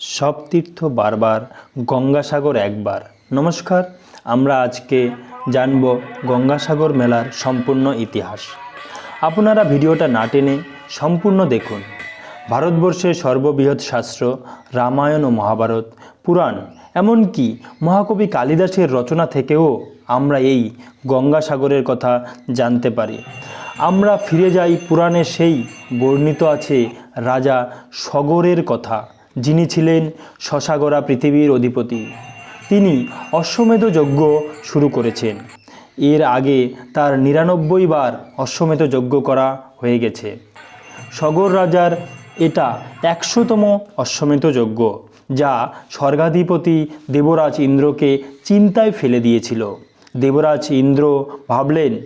সব তীর্থ বারবার গঙ্গাসাগর একবার। নমস্কার, আমরা আজকে জানব গঙ্গাসাগর মেলার সম্পূর্ণ ইতিহাস। আপনারা ভিডিওটা না টেনে সম্পূর্ণ দেখুন। ভারতবর্ষের সর্ববৃহৎ শাস্ত্র, রামায়ণ ও মহাভারত, পুরাণ, এমনকি মহাকবি কালিদাসের রচনা থেকেও আমরা এই গঙ্গাসাগরের কথা জানতে পারি। আমরা ফিরে যাই পুরাণে সেই বর্ণিত আছে রাজা সগরের কথা। যিনি ছিলেন শশাগরা পৃথিবীর অধিপতি। তিনি অশ্বমেধ যজ্ঞ শুরু করেছেন। এর আগে তার নিরানব্বই বার অশ্বমেধ যজ্ঞ করা হয়ে গেছে। সগর রাজার এটা একশোতম অশ্বমেধ যজ্ঞ, যা স্বর্গাধিপতি দেবরাজ ইন্দ্রকে চিন্তায় ফেলে দিয়েছিল। দেবরাজ ইন্দ্র ভাবলেন,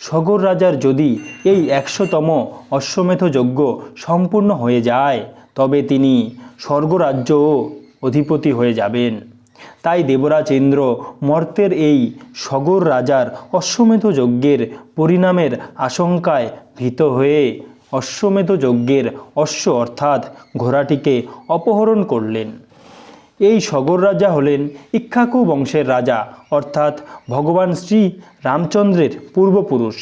সগর রাজার যদি এই একশোতম অশ্বমেধ যজ্ঞ সম্পূর্ণ হয়ে যায়, তবে তিনি স্বর্গরাজ্যও অধিপতি হয়ে যাবেন। তাই দেবরাজ ইন্দ্র মর্তের এই সগর রাজার অশ্বমেধ যজ্ঞের পরিণামের আশঙ্কায় ভীত হয়ে অশ্বমেধ যজ্ঞের অশ্ব অর্থাৎ ঘোড়াটিকে অপহরণ করলেন। এই সগর রাজা হলেন ইক্ষ্বাকু বংশের রাজা, অর্থাৎ ভগবান শ্রী রামচন্দ্রের পূর্বপুরুষ।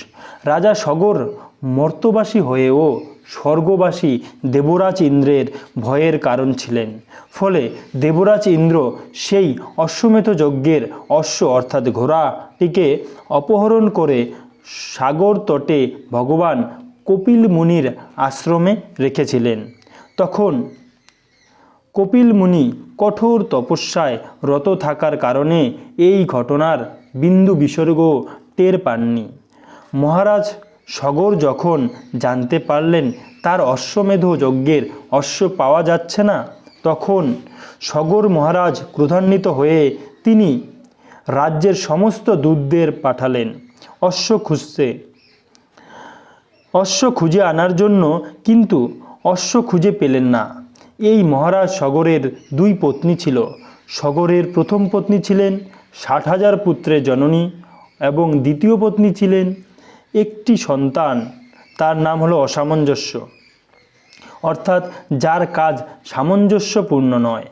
রাজা সগর মর্তবাসী হয়েও স্বর্গবাসী দেবরাজ ইন্দ্রের ভয়ের কারণ ছিলেন। ফলে দেবরাজ ইন্দ্র সেই অশ্বমেধ যজ্ঞের অশ্ব অর্থাৎ ঘোড়াটিকে অপহরণ করে সাগর তটে ভগবান কপিল মুনির আশ্রমে রেখেছিলেন। তখন কপিল মুনি কঠোর তপস্যায় রত থাকার কারণে এই ঘটনার বিন্দু বিসর্গ টের পাননি। মহারাজ সগর যখন জানতে পারলেন তার অশ্বমেধ যজ্ঞের অশ্ব পাওয়া যাচ্ছে না, তখন সগর মহারাজ ক্রোধান্বিত হয়ে তিনি রাজ্যের সমস্ত দূতদের পাঠালেন অশ্ব খুঁজতে। অশ্ব খুঁজে আনার জন্য কিন্তু অশ্ব খুঁজে পেলেন না। এই মহারাজ সগরের দুই পত্নী ছিল। সগরের প্রথম পত্নী ছিলেন ষাট হাজার পুত্রের জননী এবং দ্বিতীয় পত্নী ছিলেন একটি সন্তান, তার নাম হলো অসামঞ্জস্য। অর্থাৎ যার কাজ সামঞ্জস্যপূর্ণ নয়।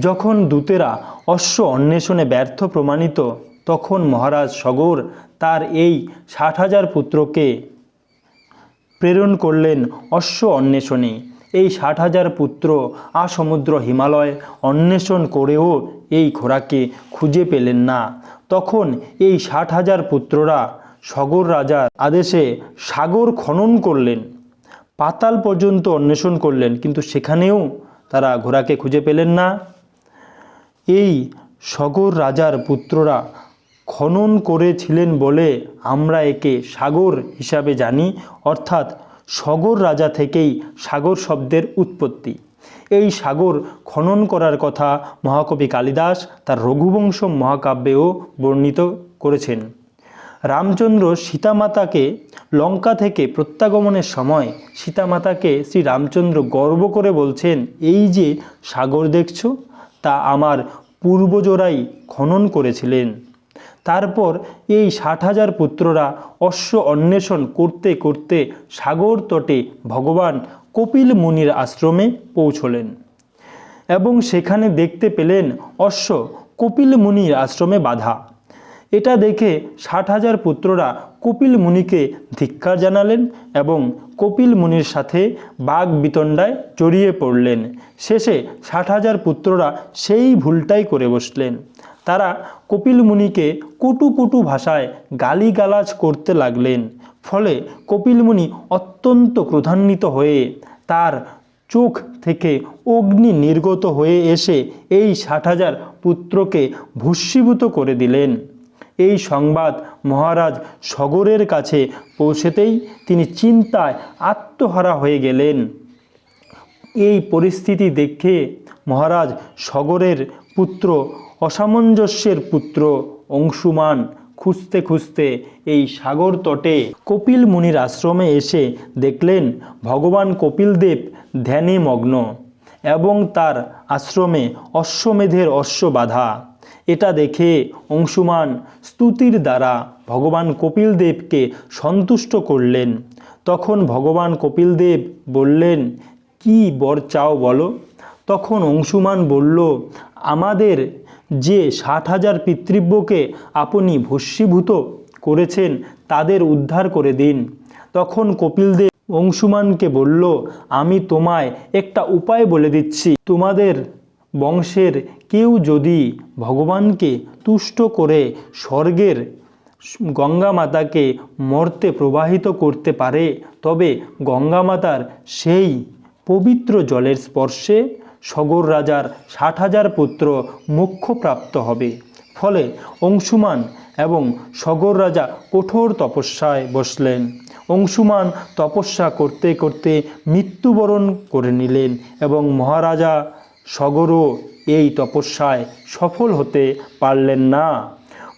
যখন দূতেরা অশ্ব অন্বেষণে ব্যর্থ প্রমাণিত, তখন মহারাজ সগর তার এই ষাট হাজার পুত্রকে প্রেরণ করলেন অশ্ব অন্বেষণে। এই ষাট হাজার পুত্র আসমুদ্র হিমালয় অন্বেষণ করেও এই ঘোড়াকে খুঁজে পেলেন না। তখন এই ষাট হাজার পুত্ররা সগর রাজার আদেশে সাগর খনন করলেন। পাতাল পর্যন্ত অন্বেষণ করলেন, কিন্তু সেখানেও তারা ঘোড়াকে খুঁজে পেলেন না। এই সগর রাজার পুত্ররা খনন করেছিলেন বলে আমরা একে সাগর হিসাবে জানি, অর্থাৎ সগর রাজা থেকেই সাগর শব্দের উৎপত্তি। এই সাগর খনন করার কথা মহাকবি কালিদাস তার রঘুবংশ মহাকাব্যেও বর্ণিত করেছেন। রামচন্দ্র সীতামাতাকে লঙ্কা থেকে প্রত্যাগমনের সময় সীতামাতাকে শ্রী রামচন্দ্র গর্ব করে বলছেন, এই যে সাগর দেখছ, তা আমার পূর্বজরাই খনন করেছিলেন। তারপর এই ষাট হাজার পুত্ররা অশ্ব অন্বেষণ করতে করতে সাগর তটে ভগবান কপিল মুনির আশ্রমে পৌঁছলেন এবং সেখানে দেখতে পেলেন অশ্ব কপিল মুনির আশ্রমে বাধা। এটা দেখে ষাট হাজার পুত্ররা কপিল মুনিকে ধিক্কার জানালেন এবং কপিল মুনির সাথে বাঘ বিতণ্ডায় জড়িয়ে পড়লেন। শেষে ষাট হাজার পুত্ররা সেই ভুলটাই করে বসলেন। তারা কপিল মুনিকে কটু কটু ভাষায় গালিগালাজ করতে লাগলেন। ফলে কপিল মুনি অত্যন্ত ক্রোধান্বিত হয়ে তার চোখ থেকে অগ্নি নির্গত হয়ে এসে এই ষাট হাজার পুত্রকে ভস্মীভূত করে দিলেন। এই সংবাদ মহারাজ সগরের কাছে পৌঁছেতেই তিনি চিন্তায় আত্মহারা হয়ে গেলেন। এই পরিস্থিতি দেখে মহারাজ সগরের পুত্র, অসামঞ্জস্যের পুত্র অংশুমান খুঁজতে খুঁজতে এই সাগর তটে কপিল মুনির আশ্রমে এসে দেখলেন, ভগবান কপিলদেব ধ্যানে মগ্ন এবং তার আশ্রমে অশ্বমেধের অশ্ব বাধা এটা দেখে অংশুমান স্তুতির দ্বারা ভগবান কপিলদেবকে সন্তুষ্ট করলেন। তখন ভগবান কপিলদেব বললেন, কি বর চাও বলো? তখন অংশুমান বলল, আমাদের যে ষাট হাজার পিতৃব্যকে আপনি ভস্মীভূত করেছেন, তাদের উদ্ধার করে দিন। তখন কপিলদেব অংশুমানকে বলল, আমি তোমায় একটা উপায় বলে দিচ্ছি। তোমাদের বংশের কেউ যদি ভগবানকে তুষ্ট করে স্বর্গের গঙ্গা মাতাকে মর্তে প্রবাহিত করতে পারে, তবে গঙ্গা মাতার সেই পবিত্র জলের স্পর্শে সগর রাজার ষাট হাজার পুত্র মোক্ষপ্রাপ্ত হবে। ফলে অংশুমান এবং সগর রাজা কঠোর তপস্যায় বসলেন। অংশুমান তপস্যা করতে করতে মৃত্যুবরণ করে নিলেন এবং মহারাজা সগরও এই তপস্যায় সফল হতে পারলেন না।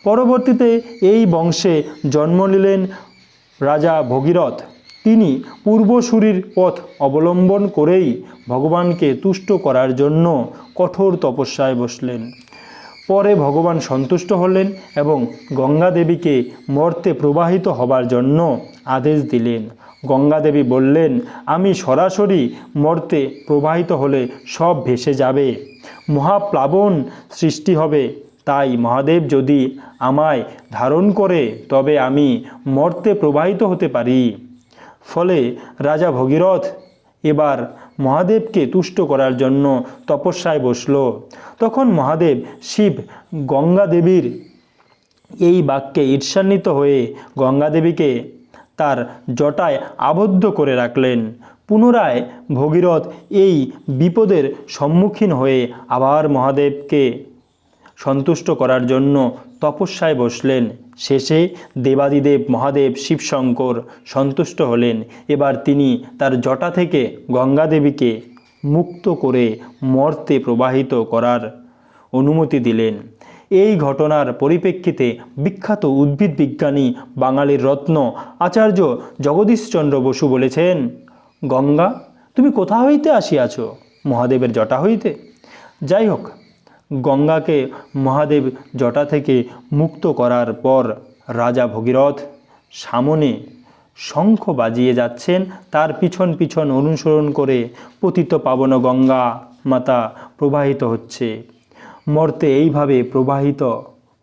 পরবর্তীতে এই বংশে জন্ম নিলেন রাজা ভগীরথ। তিনি পূর্বসূরির পথ অবলম্বন করেই ভগবানকে তুষ্ট করার জন্য কঠোর তপস্যায় বসলেন। পরে ভগবান সন্তুষ্ট হলেন এবং গঙ্গা দেবীকে মর্তে প্রবাহিত হবার জন্য আদেশ দিলেন। গঙ্গা দেবী বললেন, আমি সরাসরি মর্তে প্রবাহিত হলে সব ভেসে যাবে, মহাপ্লাবন সৃষ্টি হবে। তাই মহাদেব যদি আমায় ধারণ করে, তবে আমি মর্তে প্রবাহিত হতে পারি। ফলে রাজা ভগীরথ এবার মহাদেবকে তুষ্ট করার জন্য তপস্যায় বসল। তখন মহাদেব শিব গঙ্গা দেবীর এই বাক্যে ঈর্ষান্বিত হয়ে গঙ্গা দেবীকে তার জটায় আবদ্ধ করে রাখলেন। পুনরায় ভগীরথ এই বিপদের সম্মুখীন হয়ে আবার মহাদেবকে সন্তুষ্ট করার জন্য তপস্যায় বসলেন। শেষে দেবাদিদেব মহাদেব শিবশঙ্কর সন্তুষ্ট হলেন। এবার তিনি তার জটা থেকে গঙ্গা দেবীকে মুক্ত করে মর্তে প্রবাহিত করার অনুমতি দিলেন। এই ঘটনার পরিপ্রেক্ষিতে বিখ্যাত উদ্ভিদ বিজ্ঞানী বাঙালির রত্ন আচার্য জগদীশচন্দ্র বসু বলেছেন, গঙ্গা, তুমি কোথা হইতে আসিয়াছ? মহাদেবের জটা হইতে? যাই হোক, গঙ্গাকে মহাদেব জটা থেকে মুক্ত করার পর রাজা ভগীরথ সামনে শঙ্খ বাজিয়ে যাচ্ছেন, তার পিছন পিছন অনুসরণ করে, পতিত পাবন গঙ্গা, মাতা প্রবাহিত হচ্ছে। মর্তে এইভাবে প্রবাহিত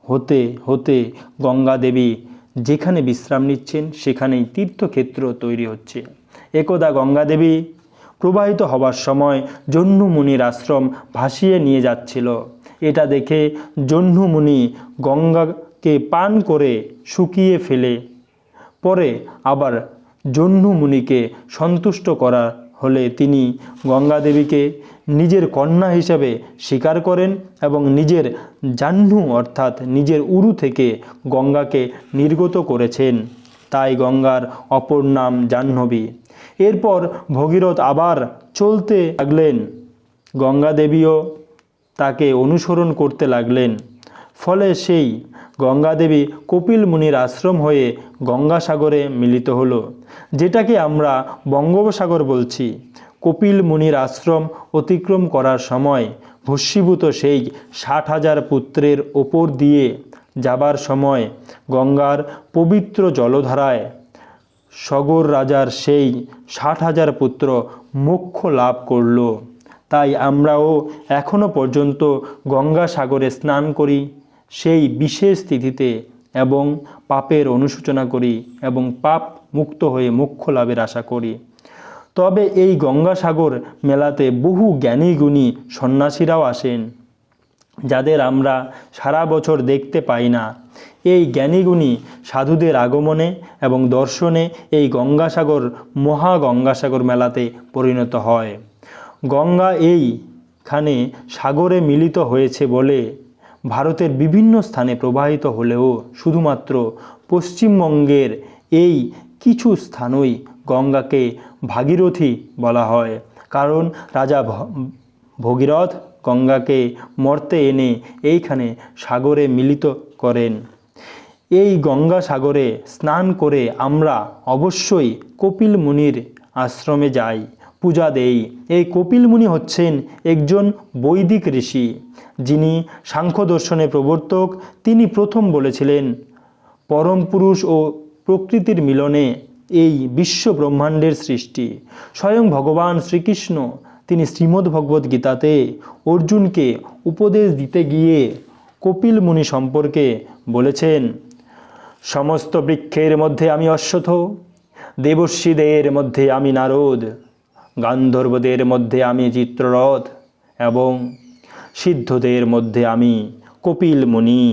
হতে হতে গঙ্গা দেবী যেখানে বিশ্রাম নিচ্ছেন, সেখানেই তীর্থক্ষেত্র তৈরি হচ্ছে। একদা গঙ্গা দেবী প্রবাহিত হবার সময় জহ্নু মুনির আশ্রম ভাসিয়ে নিয়ে যাচ্ছিল। এটা দেখে জহ্নু মুনি গঙ্গাকে পান করে শুকিয়ে ফেলে। পরে আবার জহ্নু মুনিকে সন্তুষ্ট করা হলে তিনি গঙ্গা দেবীকে নিজের কন্যা হিসাবে স্বীকার করেন এবং নিজের জাহ্নু অর্থাৎ নিজের উরু থেকে গঙ্গাকে নির্গত করেছেন। তাই গঙ্গার অপর নাম জাহ্নবী। এরপর ভগীরথ আবার চলতে লাগলেন। গঙ্গা দেবীও তাকে অনুসরণ করতে লাগলেন। ফলে সেই গঙ্গাদেবী কপিল মুনির আশ্রম হয়ে গঙ্গাসাগরে মিলিত হলো, যেটাকে আমরা বঙ্গোপসাগর বলছি। কপিল মুনির আশ্রম অতিক্রম করার সময় ভস্মীভূত সেই ষাট হাজার পুত্রের ওপর দিয়ে যাবার সময় গঙ্গার পবিত্র জলধারায় সগর রাজার সেই ষাট হাজার পুত্র মোক্ষ লাভ করল। তাই আমরাও এখনও পর্যন্ত গঙ্গা সাগরে স্নান করি। সেই বিশেষ তিথিতে এবং পাপের অনুশোচনা করি এবং পাপ মুক্ত হয়ে মুখ্য লাভের আশা করি। তবে এই গঙ্গাসাগর মেলাতে বহু জ্ঞানী গুণী সন্ন্যাসীরাও আসেন, যাদের আমরা সারা বছর দেখতে পাই না। এই জ্ঞানীগুণী সাধুদের আগমনে এবং দর্শনে এই গঙ্গাসাগর মহা গঙ্গাসাগর মেলাতে পরিণত হয়। গঙ্গা এইখানে সাগরে মিলিত হয়েছে বলে ভারতের বিভিন্ন স্থানে প্রবাহিত হলেও শুধুমাত্র পশ্চিমবঙ্গের এই কিছু স্থানই গঙ্গাকে ভাগীরথী বলা হয়। কারণ রাজা ভগীরথ গঙ্গাকে মর্তে এনে এইখানে সাগরে মিলিত করেন। এই গঙ্গা সাগরে স্নান করে আমরা অবশ্যই কপিল মুনির আশ্রমে যাই। পূজা দেই। এই কপিল মুনি হচ্ছেন একজন বৈদিক ঋষি। যিনি সাংখ্য দর্শনের প্রবর্তক, তিনি প্রথম বলেছিলেন, পরম পুরুষ ও প্রকৃতির মিলনে এই বিশ্ব ব্রহ্মাণ্ডের সৃষ্টি। স্বয়ং ভগবান শ্রীকৃষ্ণ, তিনি শ্রীমদ্ ভগবদ্ গীতাতে অর্জুনকে উপদেশ দিতে গিয়ে কপিল মুনি সম্পর্কে বলেছেন, সমস্ত বৃক্ষের মধ্যে আমি অশ্বথ, দেবর্ষীদের মধ্যে আমি নারদ গান্ধর্বদের মধ্যে আমি চিত্ররথ এবং সিদ্ধদের মধ্যে আমি কপিল মুনি